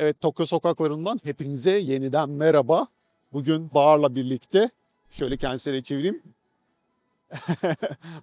Evet Tokyo sokaklarından hepinize yeniden merhaba. Bugün Bahar'la birlikte şöyle kendisine çevireyim.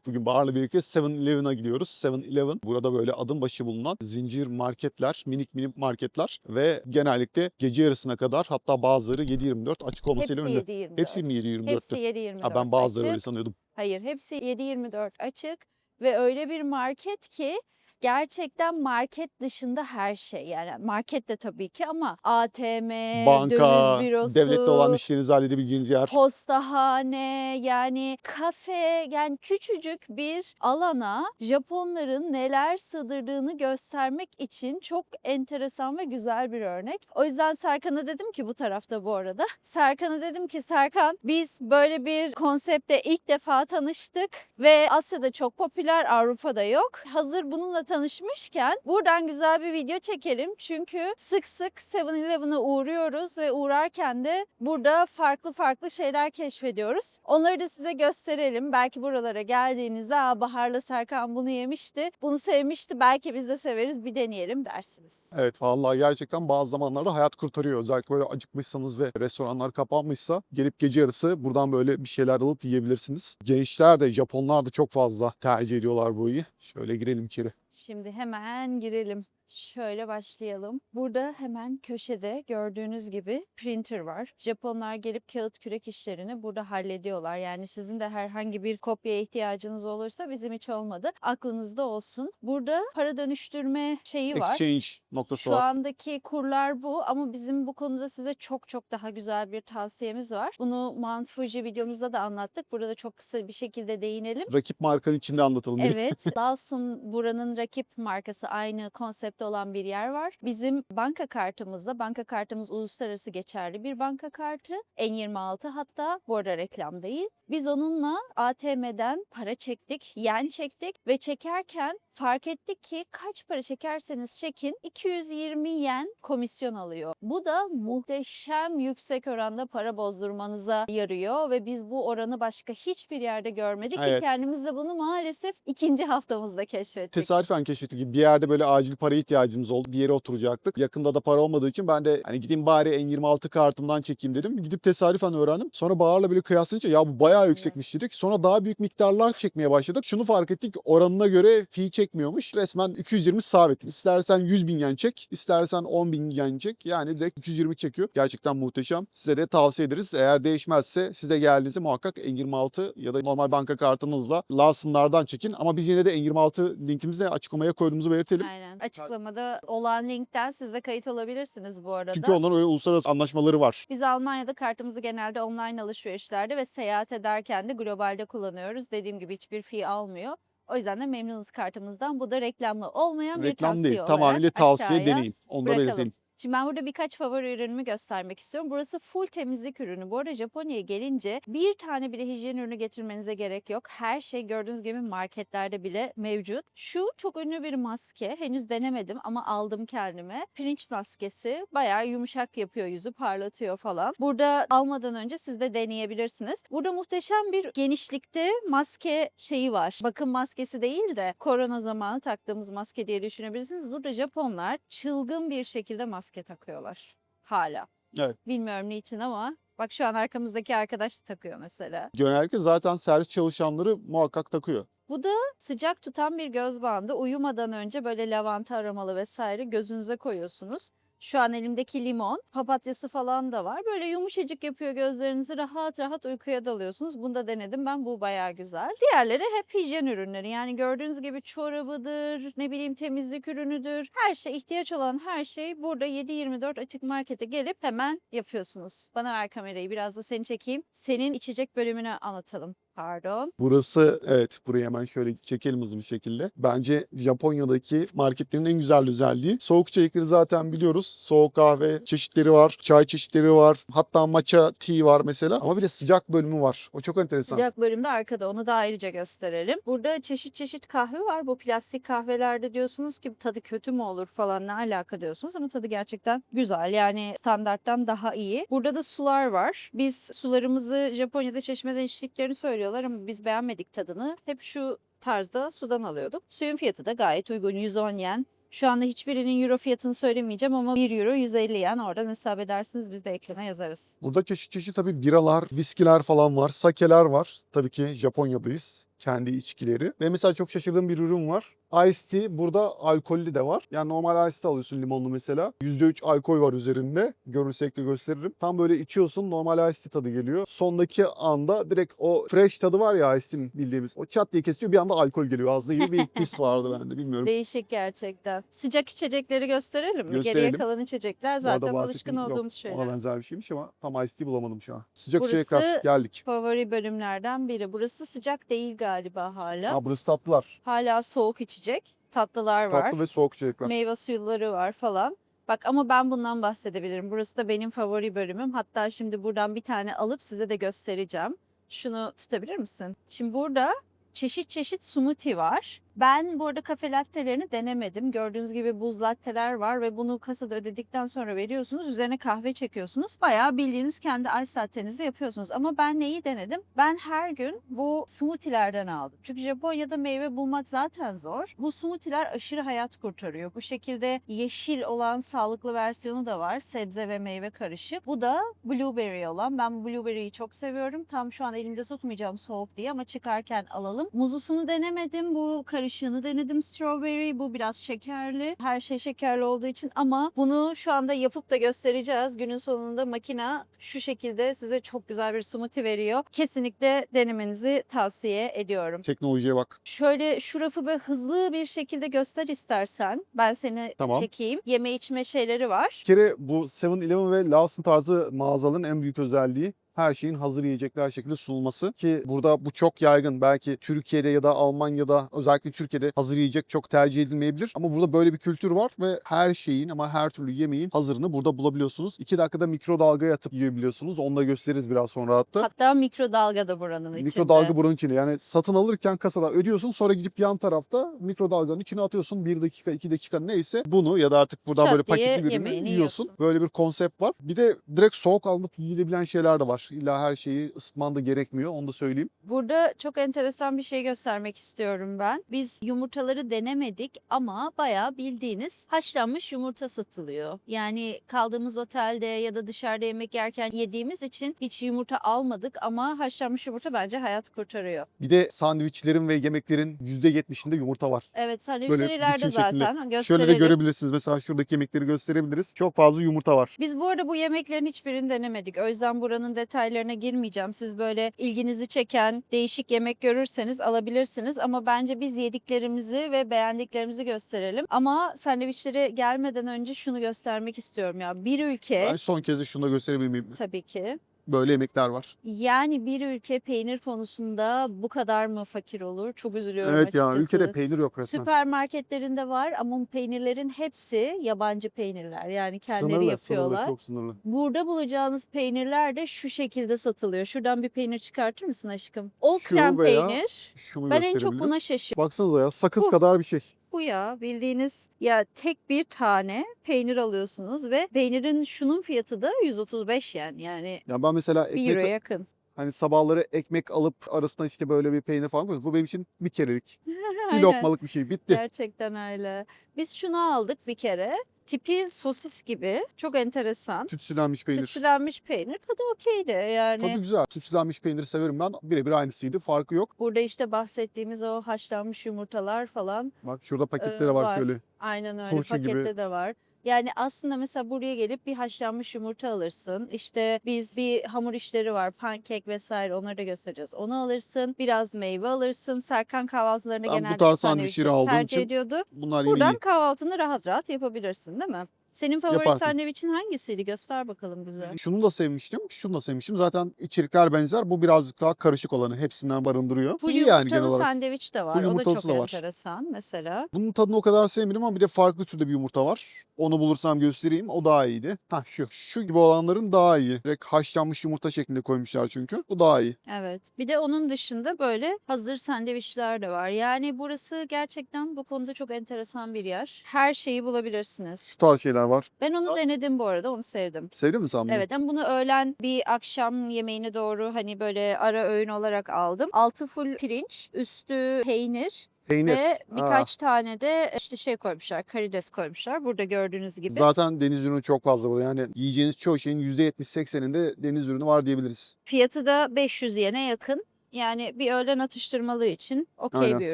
Bugün Bahar'la birlikte 7-Eleven'a gidiyoruz. 7-Eleven burada böyle adım başı bulunan zincir marketler, minik minik marketler ve genellikle gece yarısına kadar hatta bazıları 7-24 açık olmasıyla Hepsi ünlü. 7-24. Hepsi mi 7-24'tü? Hepsi 7-24 Ha, ben bazıları öyle açık. sanıyordum. Hayır hepsi 7-24 açık ve öyle bir market ki gerçekten market dışında her şey yani market de tabii ki ama ATM, Banka, döviz bürosu, devlette olan işlerinizi halledebileceğiniz yer. postahane yani kafe yani küçücük bir alana Japonların neler sığdırdığını göstermek için çok enteresan ve güzel bir örnek. O yüzden Serkan'a dedim ki bu tarafta bu arada. Serkan'a dedim ki Serkan biz böyle bir konsepte ilk defa tanıştık ve Asya'da çok popüler Avrupa'da yok. Hazır bununla tanışmışken buradan güzel bir video çekelim. Çünkü sık sık 7-Eleven'a uğruyoruz ve uğrarken de burada farklı farklı şeyler keşfediyoruz. Onları da size gösterelim. Belki buralara geldiğinizde Aa, Bahar'la Serkan bunu yemişti, bunu sevmişti. Belki biz de severiz bir deneyelim dersiniz. Evet vallahi gerçekten bazı zamanlarda hayat kurtarıyor. Özellikle böyle acıkmışsanız ve restoranlar kapanmışsa gelip gece yarısı buradan böyle bir şeyler alıp yiyebilirsiniz. Gençler de Japonlar da çok fazla tercih ediyorlar bu iyi. Şöyle girelim içeri. Şimdi hemen girelim. Şöyle başlayalım. Burada hemen köşede gördüğünüz gibi printer var. Japonlar gelip kağıt kürek işlerini burada hallediyorlar. Yani sizin de herhangi bir kopya ihtiyacınız olursa bizim hiç olmadı. Aklınızda olsun. Burada para dönüştürme şeyi var. Exchange noktası Şu var. andaki kurlar bu ama bizim bu konuda size çok çok daha güzel bir tavsiyemiz var. Bunu Mount Fuji videomuzda da anlattık. Burada da çok kısa bir şekilde değinelim. Rakip markanın içinde anlatalım. Evet, Lawson buranın rakip markası aynı konsepte olan bir yer var. Bizim banka kartımızda, banka kartımız uluslararası geçerli bir banka kartı. N26 hatta bu arada reklam değil. Biz onunla ATM'den para çektik, yen çektik ve çekerken fark ettik ki kaç para çekerseniz çekin 220 yen komisyon alıyor. Bu da muhteşem yüksek oranda para bozdurmanıza yarıyor ve biz bu oranı başka hiçbir yerde görmedik Evet. ki kendimiz de bunu maalesef ikinci haftamızda keşfettik. Tesadüfen keşfettik bir yerde böyle acil para ihtiyacımız oldu. Bir yere oturacaktık. Yakında da para olmadığı için ben de hani gideyim bari N26 kartımdan çekeyim dedim. Gidip tesadüfen öğrendim. Sonra Bahar'la böyle kıyaslayınca ya bu bayağı yüksekmiş dedik. Sonra daha büyük miktarlar çekmeye başladık. Şunu fark ettik oranına göre fee çekmiyormuş. Resmen 220 sabit. İstersen 100 bin yen çek, istersen 10 bin yen çek. Yani direkt 220 çekiyor. Gerçekten muhteşem. Size de tavsiye ederiz. Eğer değişmezse size geldiğinizde muhakkak N26 ya da normal banka kartınızla Lawson'lardan çekin. Ama biz yine de N26 linkimizi açıklamaya koyduğumuzu belirtelim. Aynen. Açıklamada olan linkten siz de kayıt olabilirsiniz bu arada. Çünkü onların öyle uluslararası anlaşmaları var. Biz Almanya'da kartımızı genelde online alışverişlerde ve seyahat ederken de globalde kullanıyoruz. Dediğim gibi hiçbir fee almıyor. O yüzden de memnunuz kartımızdan. Bu da reklamlı olmayan bir Reklam tavsiye değil. olarak Tamamıyla tavsiye aşağıya deneyin. Onu da bırakalım. belirtelim. Şimdi ben burada birkaç favori ürünümü göstermek istiyorum. Burası full temizlik ürünü. Bu arada Japonya'ya gelince bir tane bile hijyen ürünü getirmenize gerek yok. Her şey gördüğünüz gibi marketlerde bile mevcut. Şu çok ünlü bir maske. Henüz denemedim ama aldım kendime. Pirinç maskesi. Bayağı yumuşak yapıyor yüzü, parlatıyor falan. Burada almadan önce siz de deneyebilirsiniz. Burada muhteşem bir genişlikte maske şeyi var. Bakım maskesi değil de korona zamanı taktığımız maske diye düşünebilirsiniz. Burada Japonlar çılgın bir şekilde maske takıyorlar. Hala. Evet. Bilmiyorum niçin ama bak şu an arkamızdaki arkadaş da takıyor mesela. Genellikle zaten servis çalışanları muhakkak takıyor. Bu da sıcak tutan bir göz bandı. Uyumadan önce böyle lavanta aromalı vesaire gözünüze koyuyorsunuz. Şu an elimdeki limon, papatyası falan da var. Böyle yumuşacık yapıyor gözlerinizi rahat rahat uykuya dalıyorsunuz. Bunu da denedim ben bu bayağı güzel. Diğerleri hep hijyen ürünleri. Yani gördüğünüz gibi çorabıdır, ne bileyim temizlik ürünüdür. Her şey ihtiyaç olan her şey burada 7-24 açık markete gelip hemen yapıyorsunuz. Bana ver kamerayı biraz da seni çekeyim. Senin içecek bölümünü anlatalım. Pardon. Burası evet burayı hemen şöyle çekelim hızlı bir şekilde. Bence Japonya'daki marketlerin en güzel özelliği. Soğuk içerikleri zaten biliyoruz. Soğuk kahve çeşitleri var, çay çeşitleri var. Hatta matcha tea var mesela. Ama bir de sıcak bölümü var. O çok enteresan. Sıcak bölümde arkada onu da ayrıca gösterelim. Burada çeşit çeşit kahve var. Bu plastik kahvelerde diyorsunuz ki tadı kötü mü olur falan ne alaka diyorsunuz ama tadı gerçekten güzel. Yani standarttan daha iyi. Burada da sular var. Biz sularımızı Japonya'da çeşmeden içtiklerini söylüyorlar ama biz beğenmedik tadını. Hep şu tarzda sudan alıyorduk. Suyun fiyatı da gayet uygun 110 yen. Şu anda hiçbirinin euro fiyatını söylemeyeceğim ama 1 euro 150 yen. Oradan hesap edersiniz biz de ekrana yazarız. Burada çeşit çeşit tabii biralar, viskiler falan var, sakeler var. Tabii ki Japonya'dayız. Kendi içkileri. Ve mesela çok şaşırdığım bir ürün var. Iced tea burada alkollü de var. Yani normal iced tea alıyorsun limonlu mesela. %3 alkol var üzerinde. Görürsek de gösteririm. Tam böyle içiyorsun normal iced tea tadı geliyor. Sondaki anda direkt o fresh tadı var ya iced tea'nin bildiğimiz. O çat diye kesiyor bir anda alkol geliyor ağzında gibi bir his vardı bende bilmiyorum. Değişik gerçekten. Sıcak içecekleri gösterelim mi? Geriye Gösterelim. kalan içecekler zaten alışkın bahsettiğim- yok, olduğumuz şeyler. Ona benzer bir şeymiş ama tam iced tea bulamadım şu an. Sıcak Burası- içecekler geldik. Favori bölümlerden biri. Burası sıcak değil galiba hala. Ha burası tatlılar. Hala soğuk içecek. Tatlılar var. Tatlı ve soğuk içecekler. Meyve suyuları var falan. Bak ama ben bundan bahsedebilirim. Burası da benim favori bölümüm. Hatta şimdi buradan bir tane alıp size de göstereceğim. Şunu tutabilir misin? Şimdi burada çeşit çeşit smoothie var. Ben bu arada kafe lattelerini denemedim. Gördüğünüz gibi buz latteler var ve bunu kasada ödedikten sonra veriyorsunuz. Üzerine kahve çekiyorsunuz. Bayağı bildiğiniz kendi ice lattenizi yapıyorsunuz. Ama ben neyi denedim? Ben her gün bu smoothie'lerden aldım. Çünkü Japonya'da meyve bulmak zaten zor. Bu smoothie'ler aşırı hayat kurtarıyor. Bu şekilde yeşil olan sağlıklı versiyonu da var. Sebze ve meyve karışık. Bu da blueberry olan. Ben bu blueberry'yi çok seviyorum. Tam şu an elimde tutmayacağım soğuk diye ama çıkarken alalım. Muzusunu denemedim. Bu karışığını denedim strawberry. Bu biraz şekerli. Her şey şekerli olduğu için ama bunu şu anda yapıp da göstereceğiz. Günün sonunda makina şu şekilde size çok güzel bir smoothie veriyor. Kesinlikle denemenizi tavsiye ediyorum. Teknolojiye bak. Şöyle şu rafı böyle hızlı bir şekilde göster istersen. Ben seni Tamam. çekeyim. Yeme içme şeyleri var. Bir kere bu 7-Eleven ve Lawson tarzı mağazaların en büyük özelliği her şeyin hazır yiyecekler şekilde sunulması ki burada bu çok yaygın. Belki Türkiye'de ya da Almanya'da özellikle Türkiye'de hazır yiyecek çok tercih edilmeyebilir. Ama burada böyle bir kültür var ve her şeyin ama her türlü yemeğin hazırını burada bulabiliyorsunuz. 2 dakikada mikrodalgaya atıp yiyebiliyorsunuz. Onu da gösteririz biraz sonra hatta. Hatta mikrodalga da buranın içinde. Mikrodalga buranın içinde. Yani satın alırken kasada ödüyorsun sonra gidip yan tarafta mikrodalganın içine atıyorsun. 1 dakika 2 dakika neyse bunu ya da artık buradan Çat böyle paketli bir ürünü yiyorsun. yiyorsun. Böyle bir konsept var. Bir de direkt soğuk alınıp yiyilebilen şeyler de var. İlla her şeyi ısıtman da gerekmiyor onu da söyleyeyim. Burada çok enteresan bir şey göstermek istiyorum ben. Biz yumurtaları denemedik ama bayağı bildiğiniz haşlanmış yumurta satılıyor. Yani kaldığımız otelde ya da dışarıda yemek yerken yediğimiz için hiç yumurta almadık ama haşlanmış yumurta bence hayat kurtarıyor. Bir de sandviçlerin ve yemeklerin %70'inde yumurta var. Evet sandviçler ileride bütün şekilde. zaten gösterelim. Şöyle de görebilirsiniz. Mesela şuradaki yemekleri gösterebiliriz. Çok fazla yumurta var. Biz bu arada bu yemeklerin hiçbirini denemedik. O yüzden buranın detaylarına girmeyeceğim. Siz böyle ilginizi çeken değişik yemek görürseniz alabilirsiniz. Ama bence biz yediklerimizi ve beğendiklerimizi gösterelim. Ama sandviçlere gelmeden önce şunu göstermek istiyorum ya. Bir ülke Ben son kez de şunu da gösterebilir miyim? tabii ki. Böyle yemekler var. Yani bir ülke peynir konusunda bu kadar mı fakir olur? Çok üzülüyorum Evet ya açıkçası. ülkede peynir yok resmen. Süpermarketlerinde var ama bu peynirlerin hepsi yabancı peynirler. Yani kendileri Sınırlı, yapıyorlar. sınırlı, çok sınırlı. Burada bulacağınız peynirler de şu şekilde satılıyor. Şuradan bir peynir çıkartır mısın aşkım? O krem peynir. Ben en çok buna şaşıyorum. Baksanıza ya sakız Bu. kadar bir şey. Bu ya bildiğiniz ya tek bir tane peynir alıyorsunuz ve peynirin şunun fiyatı da 135 yen yani Ya ben mesela 1 ekmek euroya yakın. Hani sabahları ekmek alıp arasına işte böyle bir peynir falan koyuyoruz. Bu benim için bir kerelik. Bir lokmalık bir şey. Bitti. Gerçekten öyle. Biz şunu aldık bir kere. Tipi sosis gibi. Çok enteresan. Tütsülenmiş peynir. Tütsülenmiş peynir. Tadı okeydi yani. Tadı güzel. Tütsülenmiş peyniri severim ben. Birebir aynısıydı. Farkı yok. Burada işte bahsettiğimiz o haşlanmış yumurtalar falan. Bak şurada pakette Ee, de var, var. şöyle. Aynen öyle Turşu gibi. pakette de var. Yani aslında mesela buraya gelip bir haşlanmış yumurta alırsın. İşte biz bir hamur işleri var, pankek vesaire onları da göstereceğiz. Onu alırsın. Biraz meyve alırsın. Serkan kahvaltılarına Ben bu genelde tarz sandviçleri aldığım tercih için ediyordu. Bunlar Buradan kahvaltını rahat rahat yapabilirsin değil mi? Senin favori Yaparsın. sandviçin hangisiydi? Göster bakalım bize. Şunu da sevmiştim. Şunu da sevmiştim. Zaten içerikler benzer. Bu birazcık daha karışık olanı. Hepsinden barındırıyor. Full iyi yani genel yumurtalı olarak. sandviç de var. Full O da yumurtalısı çok da var. enteresan mesela. Bunun tadını o kadar sevmedim ama bir de farklı türde bir yumurta var. Onu bulursam göstereyim. O daha iyiydi. Ha şu. Şu gibi olanların daha iyi. Direkt haşlanmış yumurta şeklinde koymuşlar çünkü. Bu daha iyi. Evet. Bir de onun dışında böyle hazır sandviçler de var. Yani burası gerçekten bu konuda çok enteresan bir yer. Her şeyi bulabilirsiniz. Şu tarz şeyler var. Ben onu Zaten- denedim bu arada. Onu sevdim. Sevdin mi sen bunu? Evet ama bunu öğlen bir akşam yemeğine doğru hani böyle ara öğün olarak aldım. Altı full pirinç, üstü peynir, Peynir. ve birkaç tane de işte şey koymuşlar, karides koymuşlar. Burada gördüğünüz gibi. Zaten deniz ürünü çok fazla burada. Yani yiyeceğiniz çoğu şeyin %70-80'inde deniz ürünü var diyebiliriz. Fiyatı da 500 yene yakın. Yani bir öğlen atıştırmalığı için okey Aynen. bir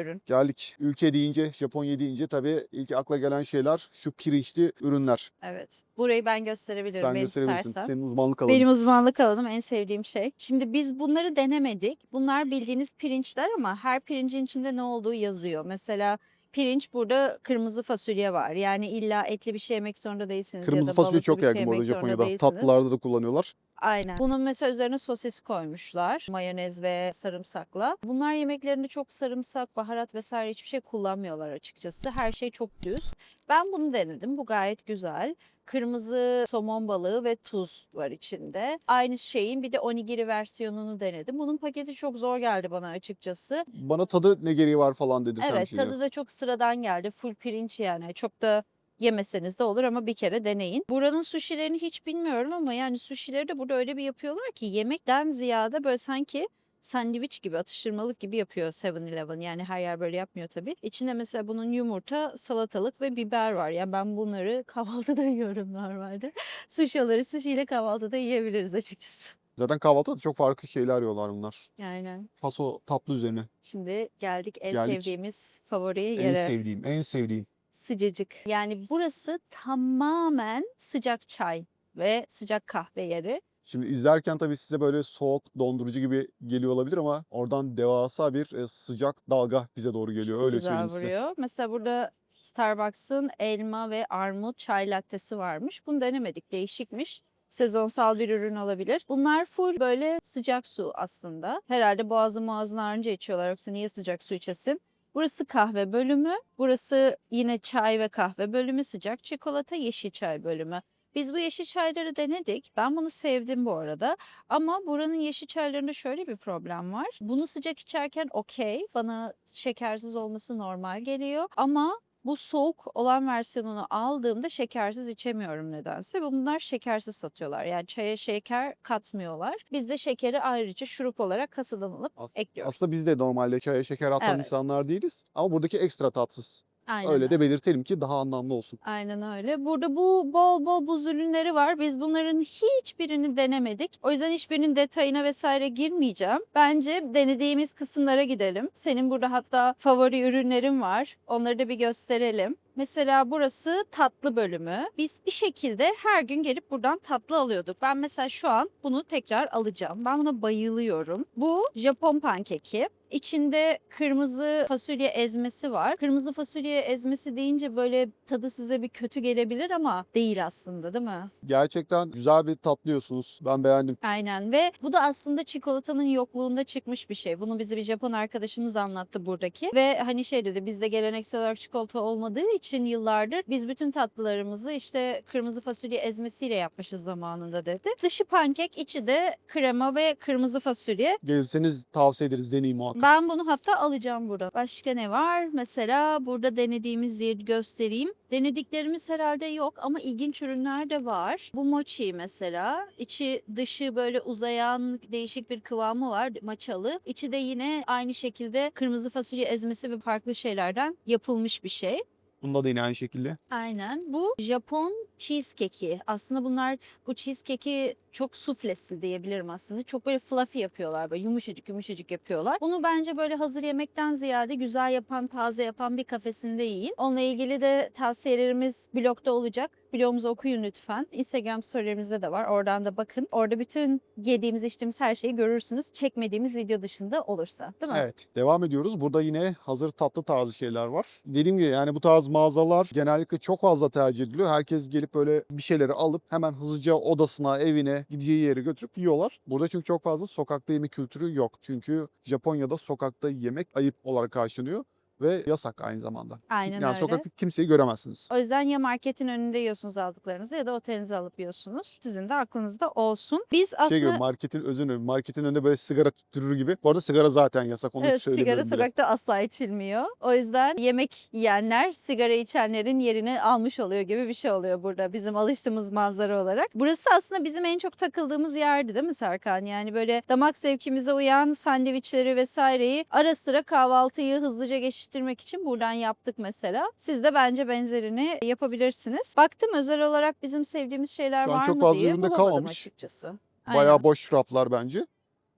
ürün. Geldik. Ülke deyince, Japonya deyince tabii ilk akla gelen şeyler şu pirinçli ürünler. Evet. Burayı ben gösterebilirim Sen ben gösterebilirsin. istersen. Senin uzmanlık alanın. Benim uzmanlık alanım en sevdiğim şey. Şimdi biz bunları denemedik. Bunlar bildiğiniz pirinçler ama her pirincin içinde ne olduğu yazıyor. Mesela pirinç burada kırmızı fasulye var. Yani illa etli bir şey yemek zorunda değilsiniz. Kırmızı ya da fasulye balıklı çok bir şey yaygın bu arada zorunda Japonya'da. değilsiniz. Tatlılarda da kullanıyorlar. Aynen. Bunun mesela üzerine sosis koymuşlar. Mayonez ve sarımsakla. Bunlar yemeklerinde çok sarımsak, baharat vesaire hiçbir şey kullanmıyorlar açıkçası. Her şey çok düz. Ben bunu denedim. Bu gayet güzel. Kırmızı somon balığı ve tuz var içinde. Aynı şeyin bir de onigiri versiyonunu denedim. Bunun paketi çok zor geldi bana açıkçası. Bana tadı ne gereği var falan bir Evet şey. tadı da çok sıradan geldi. Full pirinç yani. Çok da yemeseniz de olur ama bir kere deneyin. Buranın sushilerini hiç bilmiyorum ama yani sushileri de burada öyle bir yapıyorlar ki yemekten ziyade böyle sanki sandviç gibi atıştırmalık gibi yapıyor 7-Eleven. Yani her yer böyle yapmıyor tabii. İçinde mesela bunun yumurta, salatalık ve biber var. Yani ben bunları kahvaltıda yiyorum normalde. Sushi'ları sushi ile kahvaltıda yiyebiliriz açıkçası. Zaten kahvaltıda da çok farklı şeyler yiyorlar bunlar. Aynen. Paso tatlı üzerine. Şimdi geldik en Geldik. sevdiğimiz favori En yere. sevdiğim, en sevdiğim. Sıcacık. Yani burası tamamen sıcak çay ve sıcak kahve yeri. Şimdi izlerken tabii size böyle soğuk, dondurucu gibi geliyor olabilir ama oradan devasa bir e, sıcak dalga bize doğru geliyor. Öyle Güzel söyleyeyim size. vuruyor. Mesela burada Starbucks'ın elma ve armut çay lattesi varmış. Bunu denemedik. Değişikmiş. Sezonsal bir ürün olabilir. Bunlar full böyle sıcak su aslında. Herhalde boğazı muağazını ağrınca içiyorlar. Yoksa niye sıcak su içesin? Burası kahve bölümü. Burası yine çay ve kahve bölümü. Sıcak çikolata, yeşil çay bölümü. Biz bu yeşil çayları denedik. Ben bunu sevdim bu arada. Ama buranın yeşil çaylarında şöyle bir problem var. Bunu sıcak içerken okey. Bana şekersiz olması normal geliyor. Ama bu soğuk olan versiyonunu aldığımda şekersiz içemiyorum nedense. Bunlar şekersiz satıyorlar. Yani çaya şeker katmıyorlar. Biz de şekeri ayrıca şurup olarak kasadan alıp As- ekliyoruz. Aslında biz de normalde çaya şeker atan Evet. insanlar değiliz. Ama buradaki ekstra tatsız. Aynen Öyle öyle. de belirtelim ki daha anlamlı olsun. Aynen öyle. Burada bu bol bol buz ürünleri var. Biz bunların hiçbirini denemedik. O yüzden hiçbirinin detayına vesaire girmeyeceğim. Bence denediğimiz kısımlara gidelim. Senin burada hatta favori ürünlerin var. Onları da bir gösterelim. Mesela burası tatlı bölümü. Biz bir şekilde her gün gelip buradan tatlı alıyorduk. Ben mesela şu an bunu tekrar alacağım. Ben buna bayılıyorum. Bu Japon pankeki. İçinde kırmızı fasulye ezmesi var. Kırmızı fasulye ezmesi deyince böyle tadı size bir kötü gelebilir ama değil aslında değil mi? Gerçekten güzel bir tatlıyorsunuz. Ben beğendim. Aynen ve bu da aslında çikolatanın yokluğunda çıkmış bir şey. Bunu bize bir Japon arkadaşımız anlattı buradaki. Ve hani şey dedi bizde geleneksel olarak çikolata olmadığı için yıllardır biz bütün tatlılarımızı işte kırmızı fasulye ezmesiyle yapmışız zamanında dedi. Dışı pankek, içi de krema ve kırmızı fasulye. Gelirseniz tavsiye ederiz. Deneyin muhakkak. Ben bunu hatta alacağım burada. Başka ne var? Mesela burada denediğimiz diye göstereyim. Denediklerimiz herhalde yok ama ilginç ürünler de var. Bu mochi mesela. İçi dışı böyle uzayan değişik bir kıvamı var. Maçalı. İçi de yine aynı şekilde kırmızı fasulye ezmesi ve farklı şeylerden yapılmış bir şey. Bunda da yine aynı şekilde. Aynen. Bu Japon cheesecake'i. Aslında bunlar bu cheesecake'i çok suflesi diyebilirim aslında. Çok böyle fluffy yapıyorlar. Böyle yumuşacık yumuşacık yapıyorlar. Bunu bence böyle hazır yemekten ziyade güzel yapan, taze yapan bir kafesinde yiyin. Onunla ilgili de tavsiyelerimiz blogda olacak. Blogumuzu okuyun lütfen. Instagram storylerimizde de var. Oradan da bakın. Orada bütün yediğimiz, içtiğimiz her şeyi görürsünüz. Çekmediğimiz video dışında olursa. Değil mi? Evet. Devam ediyoruz. Burada yine hazır tatlı tarzı şeyler var. Dediğim gibi yani bu tarz mağazalar genellikle çok fazla tercih ediliyor. Herkes gelip böyle bir şeyleri alıp hemen hızlıca odasına, evine, gideceği yere götürüp yiyorlar. Burada çünkü çok fazla sokakta yeme kültürü yok. Çünkü Japonya'da sokakta yemek ayıp olarak karşılanıyor. Ve yasak aynı zamanda. Aynen yani öyle. sokakta kimseyi göremezsiniz. O yüzden ya marketin önünde yiyorsunuz aldıklarınızı ya da otelinize alıp yiyorsunuz. Sizin de aklınızda olsun. Biz Şey aslında gibi marketin dilerim, marketin önünde böyle sigara tüttürür gibi. Bu arada sigara zaten yasak onu Evet, sigara söylemiyorum bile. sokakta asla içilmiyor. O yüzden yemek yiyenler sigara içenlerin yerini almış oluyor gibi bir şey oluyor burada bizim alıştığımız manzara olarak. Burası aslında bizim en çok takıldığımız yerdi değil mi Serkan? Yani böyle damak zevkimize uyan sandviçleri vesaireyi ara sıra kahvaltıyı hızlıca geçiştirmek için buradan yaptık mesela. Siz de bence benzerini yapabilirsiniz. Baktım özel olarak bizim sevdiğimiz şeyler Şu an var çok mı fazla diye üründe bulamadım kalmamış. açıkçası. Bayağı boş raflar bence.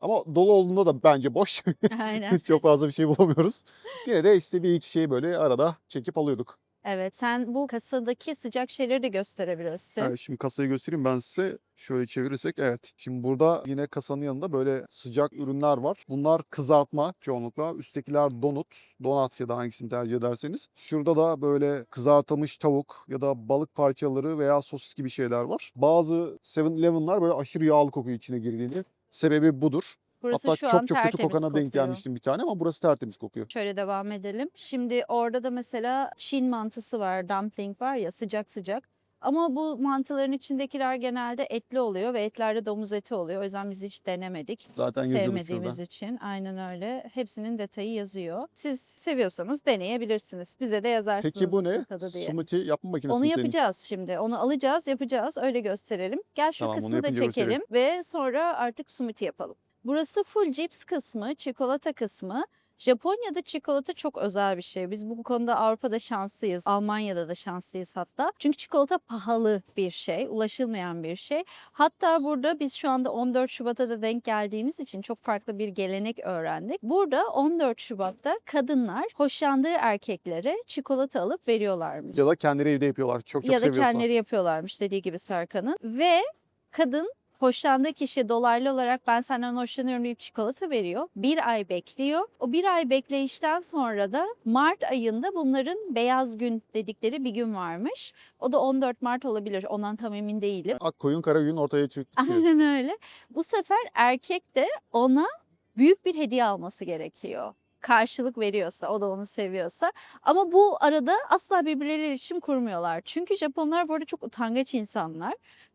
Ama dolu olduğunda da bence boş. Aynen. çok fazla bir şey bulamıyoruz. Yine de işte bir iki şeyi böyle arada çekip alıyorduk. Evet sen bu kasadaki sıcak şeyleri de gösterebilirsin. Evet, şimdi kasayı göstereyim ben size. Şöyle çevirirsek evet. Şimdi burada yine kasanın yanında böyle sıcak ürünler var. Bunlar kızartma çoğunlukla. Üsttekiler donut. Donat ya da hangisini tercih ederseniz. Şurada da böyle kızartılmış tavuk ya da balık parçaları veya sosis gibi şeyler var. Bazı 7-Eleven'lar böyle aşırı yağlı kokuyor içine girdiğini. Sebebi budur. Burası Hatta şu çok an çok kötü tertemiz kokana kokuyor. denk gelmiştim bir tane ama burası tertemiz kokuyor. Şöyle devam edelim. Şimdi orada da mesela Çin mantısı var, dumpling var ya sıcak sıcak. Ama bu mantıların içindekiler genelde etli oluyor ve etlerde domuz eti oluyor. O yüzden biz hiç denemedik. Zaten Sevmediğimiz şurada. için aynen öyle. Hepsinin detayı yazıyor. Siz seviyorsanız deneyebilirsiniz. Bize de yazarsınız Peki bu nasıl ne? tadı diye. Smoothie yapma makinesi Onu mi senin? yapacağız şimdi. Onu alacağız, yapacağız. Öyle gösterelim. Gel şu Tamam, onu kısmı da yapınca gösterelim. çekelim ve sonra artık smoothie yapalım. Burası full cips kısmı, çikolata kısmı. Japonya'da çikolata çok özel bir şey. Biz bu konuda Avrupa'da şanslıyız. Almanya'da da şanslıyız hatta. Çünkü çikolata pahalı bir şey, ulaşılmayan bir şey. Hatta burada biz şu anda 14 Şubat'a da denk geldiğimiz için çok farklı bir gelenek öğrendik. Burada 14 Şubat'ta kadınlar hoşlandığı erkeklere çikolata alıp veriyorlarmış Ya da kendileri evde yapıyorlar. Çok çok ya da seviyorsa. kendileri yapıyorlarmış dediği gibi Serkan'ın. Ve kadın hoşlandığı kişi dolaylı olarak ben senden hoşlanıyorum deyip çikolata veriyor. Bir ay bekliyor. O bir ay bekleyişten sonra da Mart ayında bunların beyaz gün dedikleri bir gün varmış. O da 14 Mart olabilir. Ondan tam emin değilim. Ak koyun kara gün ortaya çıkıyor. Aynen öyle. Bu sefer erkek de ona büyük bir hediye alması gerekiyor. Karşılık veriyorsa, o da onu seviyorsa. Ama bu arada asla birbirleriyle iletişim kurmuyorlar. Çünkü Japonlar bu arada çok utangaç insanlar.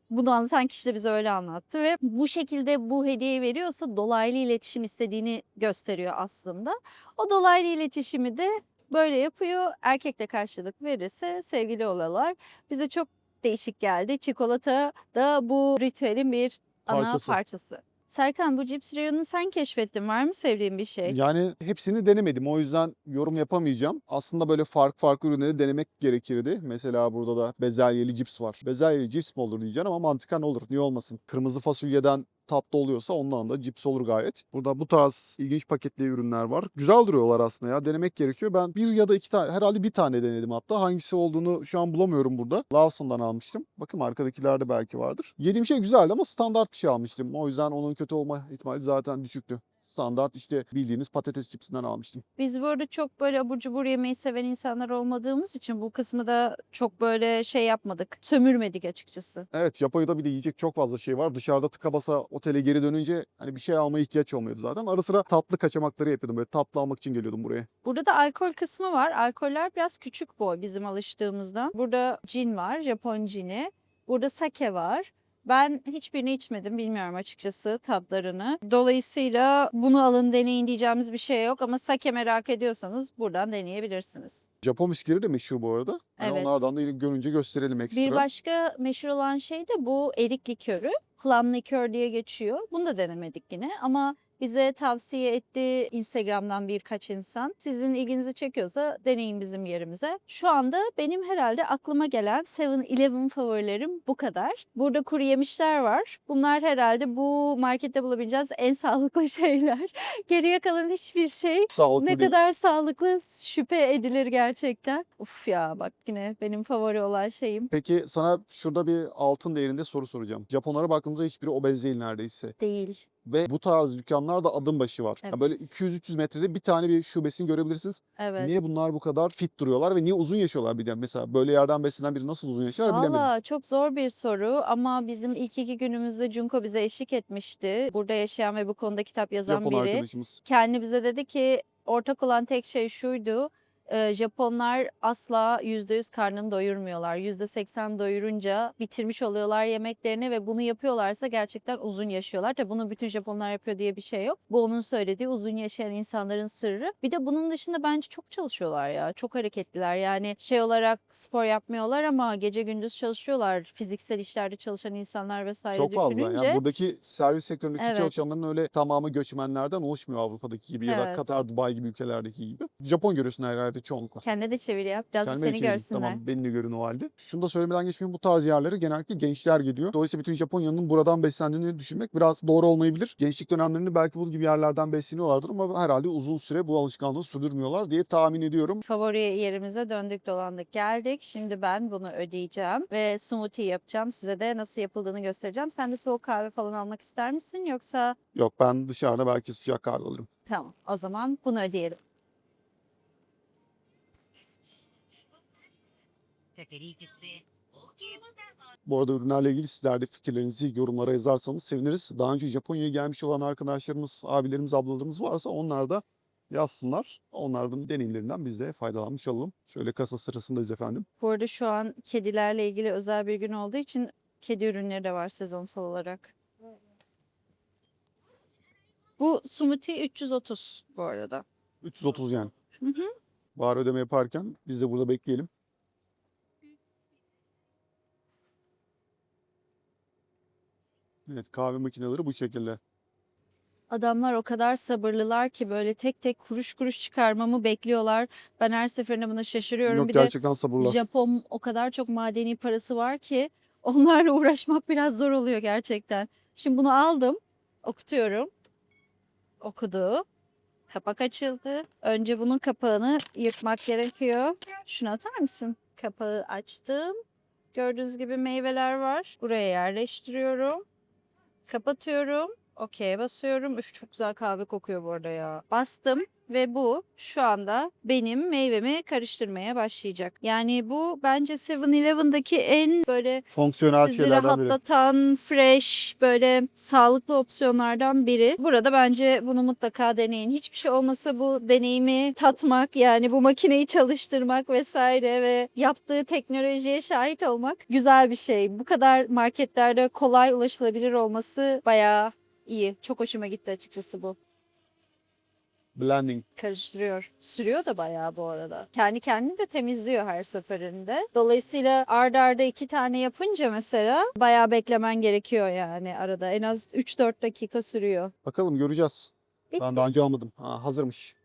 Bunu anlatan kişi de bize öyle anlattı ve bu şekilde bu hediyeyi veriyorsa dolaylı iletişim istediğini gösteriyor aslında. O dolaylı iletişimi de böyle yapıyor. Erkek de karşılık verirse sevgili oluyorlar. Bize çok değişik geldi. Çikolata da bu ritüelin bir ana Parçası. parçası. Serkan bu cips reyonunu sen keşfettin. Var mı sevdiğin bir şey? Yani hepsini denemedim. O yüzden yorum yapamayacağım. Aslında böyle farklı farklı ürünleri denemek gerekirdi. Mesela burada da bezelyeli cips var. Bezelyeli cips mi olur diyeceksin ama mantıken olur. Niye olmasın? Kırmızı fasulyeden tatlı oluyorsa ondan da cips olur gayet. Burada bu tarz ilginç paketli ürünler var. Güzel duruyorlar aslında ya. Denemek gerekiyor. Ben bir ya da iki tane, herhalde bir tane denedim hatta. Hangisi olduğunu şu an bulamıyorum burada. Lawson'dan almıştım. Bakın arkadakilerde belki vardır. Yediğim şey güzeldi ama standart bir şey almıştım. O yüzden onun kötü olma ihtimali zaten düşüktü. Standart işte bildiğiniz patates cipsinden almıştım. Biz burada çok böyle abur cubur yemeyi seven insanlar olmadığımız için bu kısmı da çok böyle şey yapmadık. Sömürmedik açıkçası. Evet Japonya'da bir de yiyecek çok fazla şey var. Dışarıda tıka basa otele geri dönünce hani bir şey almaya ihtiyaç olmuyordu zaten. Ara sıra tatlı kaçamakları yapıyordum. Böyle tatlı almak için geliyordum buraya. Burada da alkol kısmı var. Alkoller biraz küçük boy bizim alıştığımızdan. Burada cin var, Japon cini. Burada sake var. Ben hiçbirini içmedim bilmiyorum açıkçası tatlarını. Dolayısıyla bunu alın deneyin diyeceğimiz bir şey yok ama sake merak ediyorsanız buradan deneyebilirsiniz. Japon viskileri de meşhur bu arada. Hani Evet. Onlardan da görünce gösterelim ekstra. Bir başka meşhur olan şey de bu erik likörü. Plum likör diye geçiyor. Bunu da denemedik yine ama bize tavsiye etti Instagram'dan birkaç insan. Sizin ilginizi çekiyorsa deneyin bizim yerimize. Şu anda benim herhalde aklıma gelen 7-Eleven favorilerim bu kadar. Burada kuru yemişler var. Bunlar herhalde bu markette bulabileceğiniz en sağlıklı şeyler. Geriye kalan hiçbir şey Sağlıklı ne değil. kadar sağlıklı şüphe edilir gerçekten. Uf ya bak yine benim favori olan şeyim Peki sana şurada bir altın değerinde soru soracağım. Japonlara baktığımızda hiçbiri obez değil neredeyse. değil. Ve bu tarz dükkanlar da adım başı var. Ya böyle Evet. 200-300 metrede bir tane bir şubesini görebilirsiniz. Evet. Niye bunlar bu kadar fit duruyorlar ve niye uzun yaşıyorlar bir de? Mesela böyle yerden beslenen biri nasıl uzun yaşar bilemedim. Valla çok zor bir soru ama bizim ilk iki günümüzde Junko bize eşlik etmişti. Burada yaşayan ve bu konuda kitap yazan Japon biri. arkadaşımız. Kendi bize dedi ki ortak olan tek şey şuydu. E, Japonlar asla %100 karnını doyurmuyorlar. %80 doyurunca bitirmiş oluyorlar yemeklerini ve bunu yapıyorlarsa gerçekten uzun yaşıyorlar. Tabii bunu bütün Japonlar yapıyor diye bir şey yok. Bu onun söylediği uzun yaşayan insanların sırrı. Bir de bunun dışında bence çok çalışıyorlar ya. Çok hareketliler. Yani şey olarak spor yapmıyorlar ama gece gündüz çalışıyorlar. Fiziksel işlerde çalışan insanlar vesaire Çok fazla. düşününce. Yani buradaki servis sektöründeki Evet. çalışanların öyle tamamı göçmenlerden oluşmuyor Avrupa'daki gibi ya da. Katar, Dubai gibi ülkelerdeki gibi. Japon görüyorsun her yerde çoğunlukla. Kendine de çevir yap. Biraz da Kendime seni çevireyim. görsünler. Tamam beni de görün o halde. Şunu da söylemeden geçmeyeyim bu tarz yerlere genellikle gençler geliyor. Dolayısıyla bütün Japonya'nın buradan beslendiğini düşünmek biraz doğru olmayabilir. Gençlik dönemlerinde belki bu gibi yerlerden besleniyorlardır ama herhalde uzun süre bu alışkanlığı sürdürmüyorlar diye tahmin ediyorum. Favori yerimize döndük dolandık geldik. Şimdi ben bunu ödeyeceğim ve smoothie yapacağım. Size de nasıl yapıldığını göstereceğim. Sen de soğuk kahve falan almak ister misin yoksa Yok ben dışarıda belki sıcak kahve alırım. tamam o zaman bunu ödeyelim. Bu arada ürünlerle ilgili sizler de fikirlerinizi yorumlara yazarsanız seviniriz. Daha önce Japonya'ya gelmiş olan arkadaşlarımız, abilerimiz, ablalarımız varsa onlar da yazsınlar. Onlardan deneyimlerinden biz de faydalanmış olalım. Şöyle kasa sırasındayız efendim. Bu arada şu an kedilerle ilgili özel bir gün olduğu için kedi ürünleri de var sezonsal olarak. Bu smoothie 330 bu arada. 330 yani. Hı hı. Bahar ödeme yaparken biz de burada bekleyelim. Evet kahve makineleri bu şekilde. Adamlar o kadar sabırlılar ki böyle tek tek kuruş kuruş çıkarmamı bekliyorlar. Ben her seferinde buna şaşırıyorum. Yok bir de gerçekten sabırlar. Japon o kadar çok madeni parası var ki onlarla uğraşmak biraz zor oluyor gerçekten. Şimdi bunu aldım, okutuyorum. Okudu. Kapak açıldı. Önce bunun kapağını yırtmak gerekiyor. Şunu atar mısın? Kapağı açtım. Gördüğünüz gibi meyveler var. Buraya yerleştiriyorum. Kapatıyorum. Okey basıyorum. Üf çok güzel kahve kokuyor bu arada ya. Bastım ve bu şu anda benim meyvemi karıştırmaya başlayacak. Yani bu bence 7-Eleven'daki en böyle Fonksiyonel sizi şeylerden biri. rahatlatan, fresh, böyle sağlıklı opsiyonlardan biri. Burada bence bunu mutlaka deneyin. Hiçbir şey olmasa bu deneyimi tatmak, yani bu makineyi çalıştırmak vesaire ve yaptığı teknolojiye şahit olmak güzel bir şey. Bu kadar marketlerde kolay ulaşılabilir olması bayağı iyi. Çok hoşuma gitti açıkçası bu Blending. karıştırıyor. Sürüyor da bayağı bu arada. Kendi kendini de temizliyor her seferinde. Dolayısıyla arda arda iki tane yapınca mesela bayağı beklemen gerekiyor yani arada. En az 3-4 dakika sürüyor. Bakalım göreceğiz. Bitti. Ben daha önce almadım. Ha, hazırmış.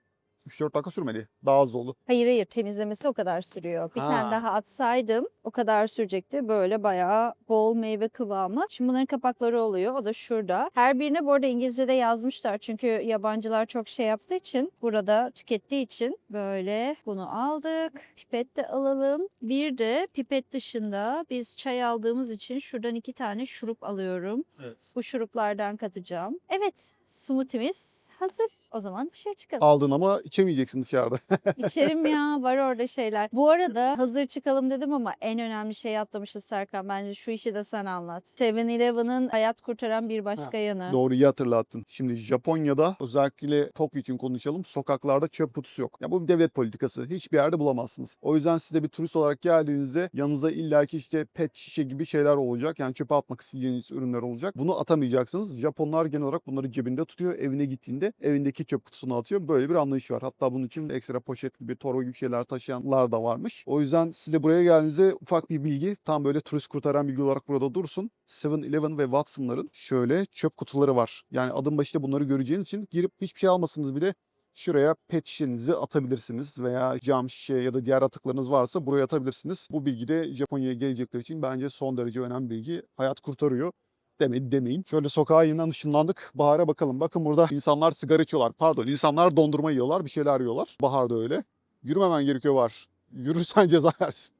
3-4 dakika sürmedi. Daha hızlı oldu. Hayır hayır temizlemesi o kadar sürüyor. Bir Ha. tane daha atsaydım o kadar sürecekti. Böyle bayağı bol meyve kıvamı. Şimdi bunların kapakları oluyor. O da şurada. Her birine bu arada İngilizce'de yazmışlar. Çünkü yabancılar çok şey yaptığı için burada tükettiği için böyle bunu aldık. Pipet de alalım. Bir de pipet dışında biz çay aldığımız için şuradan iki tane şurup alıyorum. Evet. Bu şuruplardan katacağım. Evet smoothie'miz hazır. O zaman dışarı çıkalım. Aldın ama içemeyeceksin dışarıda. İçerim ya var orada şeyler. Bu arada hazır çıkalım dedim ama en önemli şeyi atlamışız Serkan. Bence şu işi de sen anlat. 7-Eleven'ın hayat kurtaran bir başka yanı. Doğru iyi hatırlattın. Şimdi Japonya'da özellikle Tokyo için konuşalım. Sokaklarda çöp kutusu yok. Ya bu bir devlet politikası. Hiçbir yerde bulamazsınız. O yüzden size bir turist olarak geldiğinizde yanınızda illaki işte pet şişe gibi şeyler olacak. Yani çöpe atmak isteyeceğiniz ürünler olacak. Bunu atamayacaksınız. Japonlar genel olarak bunları cebinde tutuyor. Evine gittiğinde evindeki çöp kutusuna atıyor. Böyle bir anlayış var. Hatta bunun için ekstra poşet gibi, torba gibi şeyler taşıyanlar da varmış. O yüzden siz de buraya geldiğinizde ufak bir bilgi, tam böyle turist kurtaran bilgi olarak burada dursun. 7-Eleven ve Watson'ların şöyle çöp kutuları var. Yani adım başında bunları göreceğiniz için girip hiçbir şey almasanız bile Şuraya pet şişenizi atabilirsiniz veya cam şişe ya da diğer atıklarınız varsa buraya atabilirsiniz. Bu bilgi de Japonya'ya gelecekler için bence son derece önemli bilgi. Hayat kurtarıyor. Demedi demeyin. Şöyle sokağa yeniden ışınlandık. Bahar'a bakalım. Bakın burada insanlar sigara içiyorlar. Pardon insanlar dondurma yiyorlar. Bir şeyler yiyorlar. Bahar da öyle. Yürümemen gerekiyor var. Yürürsen ceza yersin.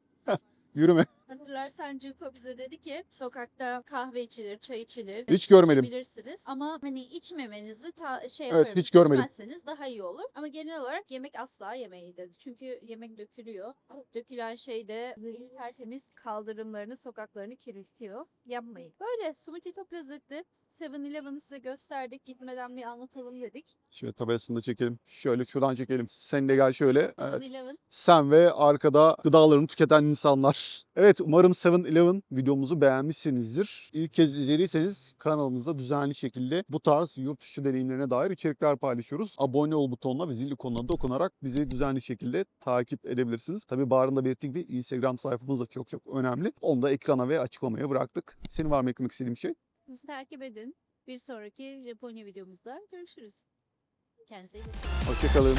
Yürüme. Hatırlarsan Cuko bize dedi ki sokakta kahve içilir, çay içilir. Hiç görmedim. İçebilirsiniz ama hani içmemenizi ta- şey Evet, yaparım. hiç görmedim. içmezseniz daha iyi olur. Ama genel olarak yemek asla yemeyin dedi. Çünkü yemek dökülüyor. Dökülen şey de tertemiz kaldırımlarını, sokaklarını kirletiyor. Yapmayın. Böyle smoothie çok lezzetli. 7-Eleven'ı size gösterdik. Gitmeden bir anlatalım dedik. Şöyle tabelasını da çekelim. Şöyle şuradan çekelim. Sen de gel şöyle. Evet. 7-Eleven. Sen ve arkada gıdalarını tüketen insanlar. Evet umarım 7-Eleven videomuzu beğenmişsinizdir. İlk kez izlediyseniz kanalımızda düzenli şekilde bu tarz yurt dışı deneyimlerine dair içerikler paylaşıyoruz. Abone ol butonuna ve zil ikonuna dokunarak bizi düzenli şekilde takip edebilirsiniz. Tabii Bahar'ın belirttiği gibi Instagram sayfamız da çok çok önemli. Onu da ekrana ve açıklamaya bıraktık. Senin var mı eklemek istediğin bir şey? Bizi takip edin. Bir sonraki Japonya videomuzda görüşürüz. Kendinize iyi bakın. Hoşçakalın.